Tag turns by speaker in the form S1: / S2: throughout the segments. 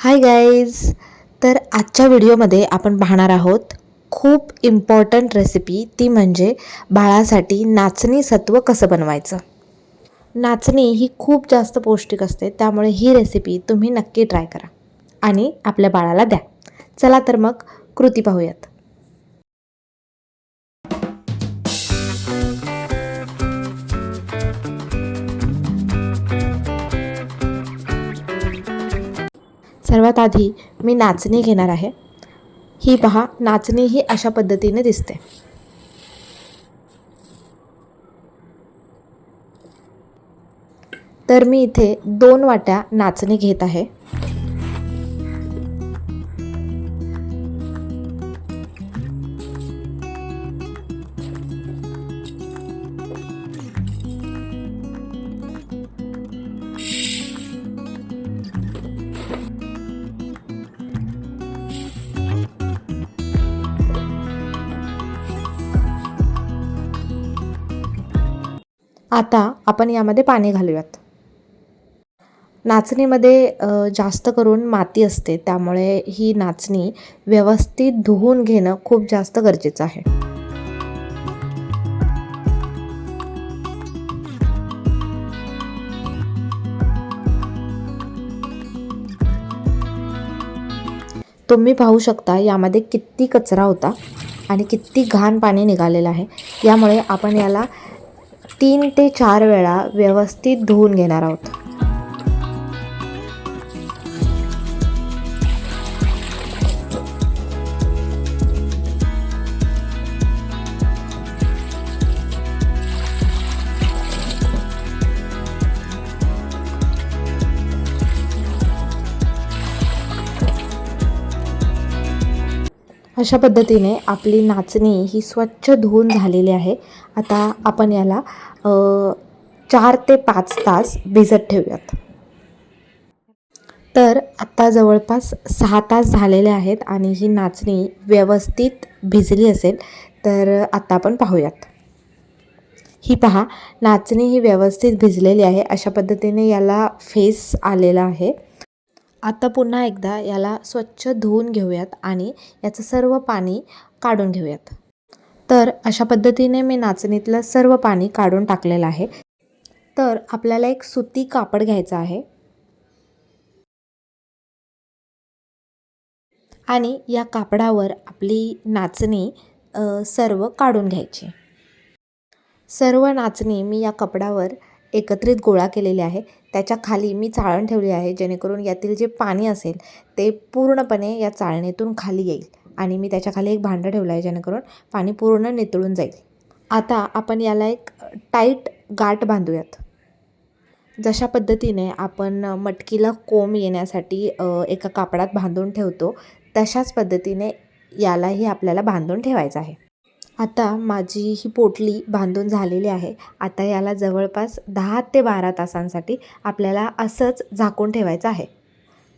S1: Hi guys तर आजच्या व्हिडिओमध्ये आपण पाहणार आहोत खूप इम्पॉर्टंट रेसिपी ती म्हणजे बाळासाठी नाचणी सत्व कसं बनवायचं. नाचणी ही खूप जास्त पौष्टिक असते त्यामुळे ही रेसिपी तुम्ही नक्की ट्राय करा आणि आपल्या बाळाला द्या. चला तर मग कृती पाहूयात. सर्वात आधी मी नाचणी घेणार आहे. ही पहा नाचणी ही अशा पद्धतीने दिसते. तर मी इथे दोन वाट्या नाचणी घेत आहे. आता आपण यामध्ये पाणी घालूयात. नाचणीमध्ये जास्त करून माती असते त्यामुळे ही नाचणी व्यवस्थित धुवून घेणं खूप जास्त गरजेचं आहे. तुम्ही पाहू शकता यामध्ये किती कचरा होता आणि किती घाण पाणी निघालेलं आहे. यामुळे आपण याला तीन ते चार वेळा व्यवस्थित धुवून घेणार आहोत. अशा पद्धतीने आपली नाचणी ही स्वच्छ धुवून झालेली आहे. आता आपण याला चार ते पाच तास भिजत ठेवूयात. तर आत्ता जवळपास सहा तास झालेले आहेत आणि ही नाचणी व्यवस्थित भिजली असेल तर आत्ता आपण पाहूयात. ही पहा नाचणी ही व्यवस्थित भिजलेली आहे. अशा पद्धतीने याला फेस आलेला आहे. आता पुन्हा एकदा याला स्वच्छ धुवून घेऊयात आणि याचं सर्व पाणी काढून घेऊयात. तर अशा पद्धतीने मी नाचणीतलं सर्व पाणी काढून टाकलेलं आहे. तर आपल्याला एक सुती कापड घ्यायचं आहे. आणि या कापडावर आपली नाचणी सर्व काढून घ्यायची. सर्व नाचणी मी या कपडावर एकत्रित गोळा केलेली आहे. त्याच्याखाली मी चाळण ठेवली आहे जेणेकरून यातील जे पाणी असेल ते पूर्णपणे या चाळणीतून खाली येईल. आणि मी त्याच्याखाली एक भांडं ठेवलं आहे जेणेकरून पाणी पूर्ण नितळून जाईल. आता आपण याला एक टाईट गाठ बांधूयात. जशा पद्धतीने आपण मटकीला कोंब येण्यासाठी एका कापडात बांधून ठेवतो तशाच पद्धतीने यालाही आपल्याला बांधून ठेवायचं आहे. आता माझी ही पोटली बांधून झालेली आहे. आता याला जवळपास दहा ते बारा तासांसाठी आपल्याला असंच झाकून ठेवायचं आहे.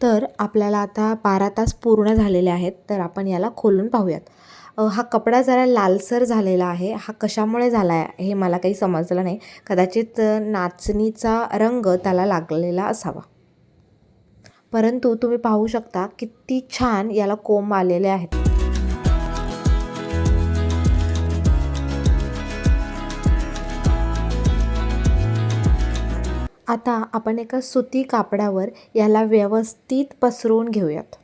S1: तर आपल्याला आता बारा तास पूर्ण झालेले आहेत तर आपण याला खोलून पाहूयात. हा कपडा जरा लालसर झालेला आहे. हा कशामुळे झाला आहे हे मला काही समजलं नाही. कदाचित नाचणीचा रंग त्याला लागलेला असावा. परंतु तुम्ही पाहू शकता किती छान याला कोंब आलेले आहेत. आता आपण एका सुती कापडावर याला व्यवस्थित पसरवून घेऊयात.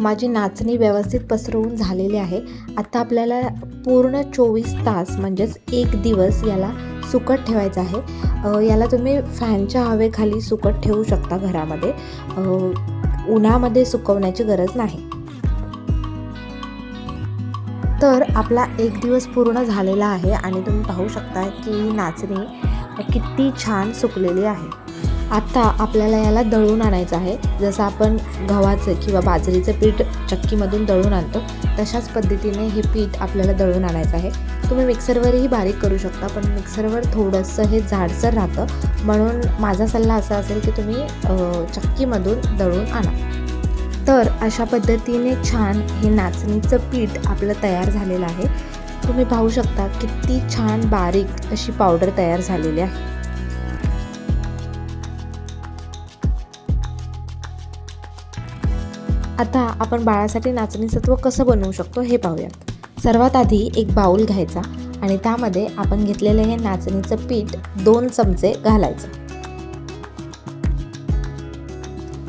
S1: माझी नाचणी व्यवस्थित पसरवून झालेली आहे. आता आपल्याला पूर्ण चोवीस तास म्हणजेच एक दिवस याला सुकट ठेवायचं आहे. याला तुम्ही फॅनच्या हवेखाली सुकट ठेवू शकता घरामध्ये. उन्हामध्ये सुकवण्याची गरज नाही. तर आपला एक दिवस पूर्ण झालेला आहे आणि तुम्ही पाहू शकता की नाचणी किती छान सुकलेली आहे. आता आपल्याला याला दळून आणायचं आहे. जसं आपण गव्हाचं किंवा बाजरीचं पीठ चक्कीमधून दळून आणतो तशाच पद्धतीने हे पीठ आपल्याला दळून आणायचं आहे. तुम्ही मिक्सरवरही बारीक करू शकता पण मिक्सरवर थोडंसं हे जाडसर राहतं. म्हणून माझा सल्ला असा असेल की तुम्ही चक्कीमधून दळून आणा. तर अशा पद्धतीने छान हे नाचणीचं पीठ आपलं तयार झालेलं आहे. तुम्ही पाहू शकता किती छान बारीक अशी पावडर तयार झालेली आहे. आता आपण बाळासाठी नाचणी सत्व कसं बनवू शकतो हे पाहूयात. सर्वात आधी एक बाऊल घ्यायचा आणि त्यामध्ये आपण घेतलेलं हे नाचणीचं पीठ दोन चमचे घालायचं.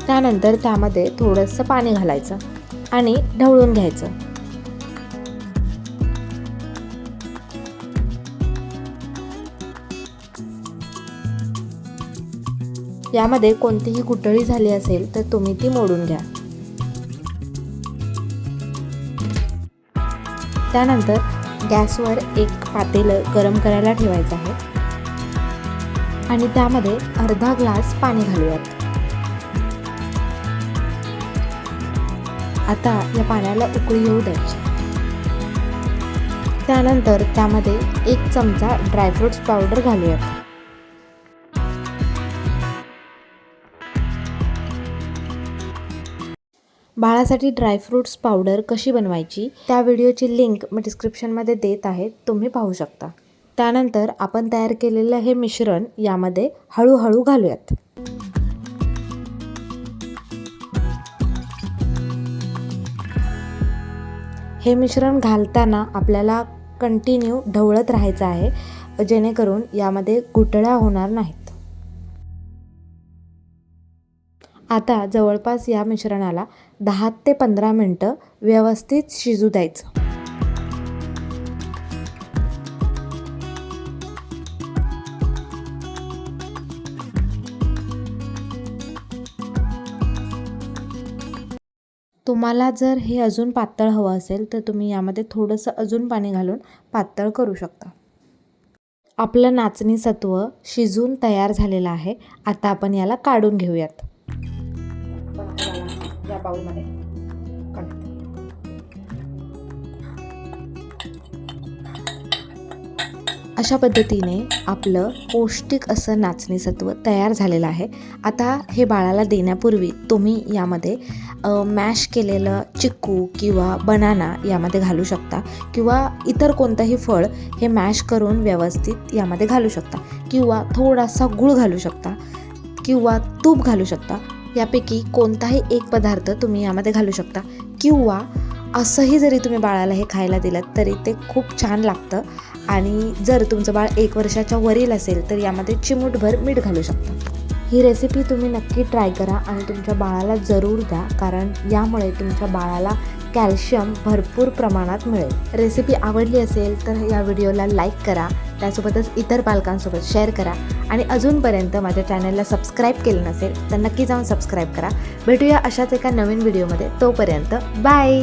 S1: त्यानंतर त्यामध्ये थोडंसं पाणी घालायचं आणि ढवळून घ्यायचं. यामध्ये कोणतीही गुटळी झाली असेल तर तुम्ही ती मोडून घ्या. त्यानंतर गॅसवर एक पातेलं गरम करायला ठेवायचं आहे. आणि त्यामध्ये अर्धा ग्लास पाणी घालूयात. आता या पाण्याला उकळी येऊ द्यायची. त्यानंतर त्यामध्ये एक चमचा ड्रायफ्रुट्स पावडर घालूयात. बाळासाठी ड्रायफ्रूट्स पावडर कशी बनवायची त्या व्हिडिओची लिंक मी डिस्क्रिप्शनमध्ये देत आहे तुम्ही पाहू शकता. त्यानंतर आपण तयार केलेलं हे मिश्रण यामध्ये हळूहळू घालूयात. हे मिश्रण घालताना आपल्याला कंटिन्यू ढवळत राहायचं आहे जेणेकरून यामध्ये गुटळ्या होणार नाहीत. आता जवळपास या मिश्रणाला दहा ते पंधरा मिनटं व्यवस्थित शिजू द्यायचं. तुम्हाला जर हे अजून पातळ हवं असेल तर तुम्ही यामध्ये थोडंसं अजून पाणी घालून पातळ करू शकता. आपलं नाचणी सत्व शिजून तयार झालेलं आहे. आता आपण याला काढून घेऊयात. या बाउलमध्ये अशा पद्धतीने आपलं पौष्टिक असं नाचणी सत्व तयार झालेलं आहे. आता हे बाळाला देण्यापूर्वी तुम्ही यामध्ये मॅश केलेलं चिक्कू किंवा बनाना यामध्ये घालू शकता किंवा इतर कोणतंही फळ हे मॅश करून व्यवस्थित यामध्ये घालू शकता किंवा थोडासा गूळ घालू शकता किंवा तूप घालू शकता. यापैकी कोणताही एक पदार्थ तुम्ही यामध्ये घालू शकता. किंवा असंही जरी तुम्ही बाळाला हे खायला दिलं तरी ते खूप छान लागतं. आणि जर तुमचं बाळ एक वर्षाच्या वरील असेल तर यामध्ये चिमूटभर मीठ घालू शकता. ही रेसिपी तुम्ही नक्की ट्राय करा आणि तुमच्या बाळाला जरूर द्या कारण यामुळे तुमच्या बाळाला कॅल्शियम भरपूर प्रमाणात मिळेल. रेसिपी आवडली असेल तर या व्हिडिओला लाईक करा. त्यासोबतच इतर पालकांसोबत शेअर करा. आणि अजूनपर्यंत माझ्या चॅनलला सबस्क्राईब केलं नसेल तर नक्की जाऊन सबस्क्राईब करा. भेटूया अशाच एका नवीन व्हिडिओमध्ये तोपर्यंत बाय